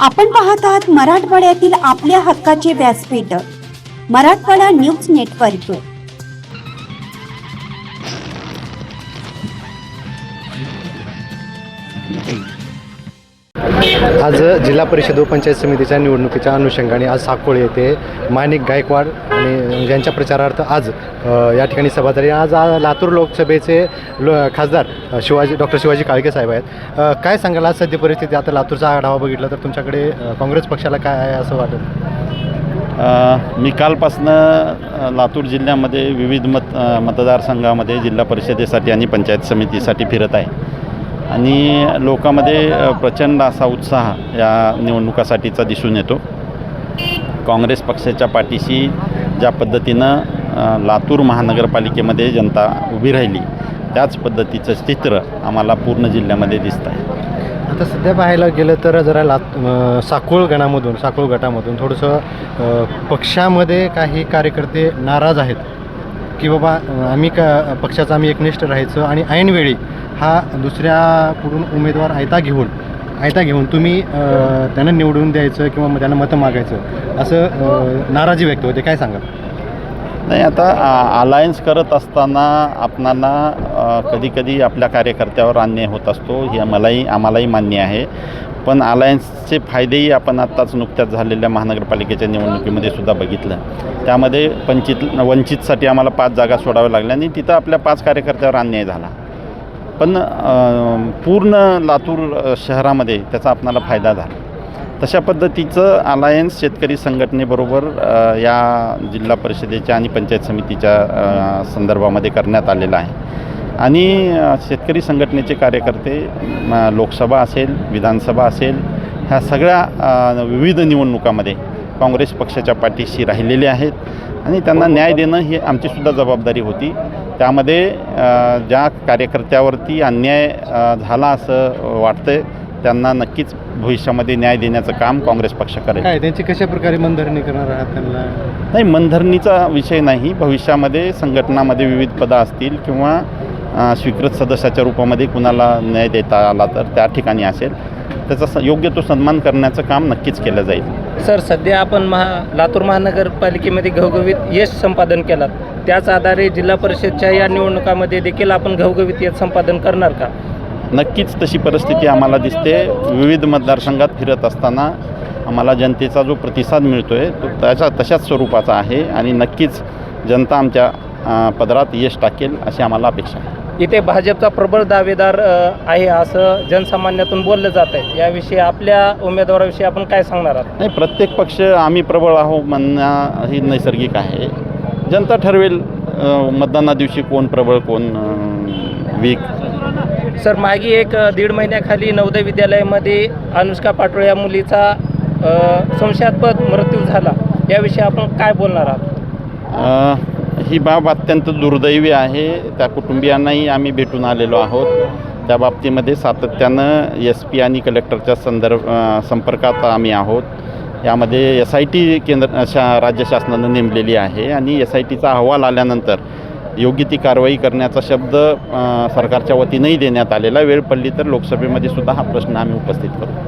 आपण पाहत आहात मराठवाड्यातील आपल्या हक्काचे व्यासपीठ मराठवाडा न्यूज नेटवर्क. आज जिल्हा परिषद व पंचायत समितीच्या निवडणुकीच्या अनुषंगाने आज साकोळे येथे माणिक गायकवाड आणि ज्यांच्या प्रचारार्थ आज या ठिकाणी सभा झाली आज लातूर लोकसभेचे लो खासदार शिवाजी डॉक्टर शिवाजी काळके साहेब आहेत. काय सांगाल आज सध्या परिस्थिती? आता लातूरचा आढावा बघितला तर तुमच्याकडे काँग्रेस पक्षाला काय आहे असं वाटत? मी कालपासनं लातूर जिल्ह्यामध्ये विविध मत मतदारसंघामध्ये जिल्हा परिषदेसाठी आणि पंचायत समितीसाठी फिरत आहे. आणि लोकांमध्ये प्रचंड असा उत्साह या निवडणुकासाठीचा दिसून येतो. काँग्रेस पक्षाच्या पाठीशी ज्या पद्धतीनं लातूर महानगरपालिकेमध्ये जनता उभी राहिली त्याच पद्धतीचं चित्र आम्हाला पूर्ण जिल्ह्यामध्ये दिसतं आहे आता सध्या पाहायला गेलं तर जरा लात अ, साकोळ गणामधून साकोळ गटामधून थोडंसं पक्षामध्ये काही कार्यकर्ते नाराज आहेत. की बाबा आम्ही का पक्षाचा आम्ही एकनिष्ठ राहायचं आणि ऐनवेळी हा दुसऱ्याकडून उमेदवार आयता घेऊन आयता घेऊन तुम्ही त्यांना निवडून द्यायचं किंवा मग त्यांना मतं मागायचं असं नाराजी व्यक्त होते. काय सांगा नाही आता अलायन्स करत असताना आपणाला कधीकधी आपल्या कार्यकर्त्यावर अन्याय होत असतो हे मलाही आम्हालाही मान्य आहे. पण अलायन्सचे फायदेही आपण आत्ताच नुकत्याच झालेल्या महानगरपालिकेच्या निवडणुकीमध्ये सुद्धा बघितलं. त्यामध्ये पंचित वंचितसाठी आम्हाला पाच जागा सोडाव्या लागल्या आणि तिथं आपल्या पाच कार्यकर्त्यावर अन्याय झाला. पण पूर्ण लातूर शहरामध्ये त्याचा आपणाला फायदा झाला. तशा पद्धतीचं अलायन्स शेतकरी संघटनेबरोबर या जिल्हा परिषदेच्या आणि पंचायत समितीच्या संदर्भामध्ये करण्यात आलेलं आहे. आणि शेतकरी संघटनेचे कार्यकर्ते लोकसभा असेल विधानसभा असेल ह्या सगळ्या विविध निवडणुकामध्ये काँग्रेस पक्षाच्या पाठीशी राहिलेले आहेत. आणि त्यांना न्याय देणं ही आमचीसुद्धा जबाबदारी होती. त्यामध्ये ज्या कार्यकर्त्यावरती अन्याय झाला असं वाटतंय त्यांना नक्कीच भविष्यामध्ये न्याय देण्याचं काम काँग्रेस पक्ष करेल. काय त्यांची कशा प्रकारे मनधरणी करणार आहात त्यांना? नाही मनधरणीचा विषय नाही. भविष्यामध्ये संघटनामध्ये विविध पदं असतील किंवा स्वीकृत सदस्याच्या रूपामध्ये कुणाला न्याय देता आला तर त्या ठिकाणी असेल. त्याचा योग्य तो सन्मान करण्याचं काम नक्कीच केलं जाईल. सर सध्या आपण महा लातूर महानगरपालिकेमध्ये घवघवीत यश संपादन केलात. त्याच आधारे जिल्हा परिषदच्या या निवडणुकामध्ये देखील आपण घवघवीत यश संपादन करणार का? नक्कीच तशी परिस्थिती आम्हाला दिसते. विविध मतदारसंघात फिरत असताना आम्हाला जनतेचा जो प्रतिसाद मिळतो आहे तो त्याच्या तशाच स्वरूपाचा आहे आणि नक्कीच जनता आमच्या पदरात यश टाकेल अशी आम्हाला अपेक्षा आहे. इथे भाजपचा प्रबळ दावेदार आहे असं जनसामान्यातून बोललं जात आहे. याविषयी आपल्या उमेदवाराविषयी आपण काय सांगणार आहात? नाही प्रत्येक पक्ष आम्ही प्रबळ आहो म्हणणं ही नैसर्गिक आहे. जनता ठरवेल मतदाना दिवशी कोण प्रबळ कोण वीक. सर मागे एक दीड महिन्याखाली नवोदय विद्यालयामध्ये अनुष्का पाटोळे या मुलीचा संशयास्पद मृत्यू झाला. याविषयी आपण काय बोलणार आहात? ही बाब अत्यंत दुर्दैवी आहे. त्या कुटुंबियांनाही आम्ही भेटून आलेलो आहोत. त्या बाबतीमध्ये सातत्यानं एस पी आणि कलेक्टरच्या संदर्भ संपर्कात आम्ही आहोत. यामध्ये एस आय टी केंद्र शा राज्य शासनानं नेमलेली आहे आणि एस आय टीचा अहवाल आल्यानंतर योग्य ती कारवाई करण्याचा शब्द सरकारच्या वतीनंही देण्यात आलेला वेळ पडली तर लोकसभेमध्ये सुद्धा हा प्रश्न आम्ही उपस्थित करू.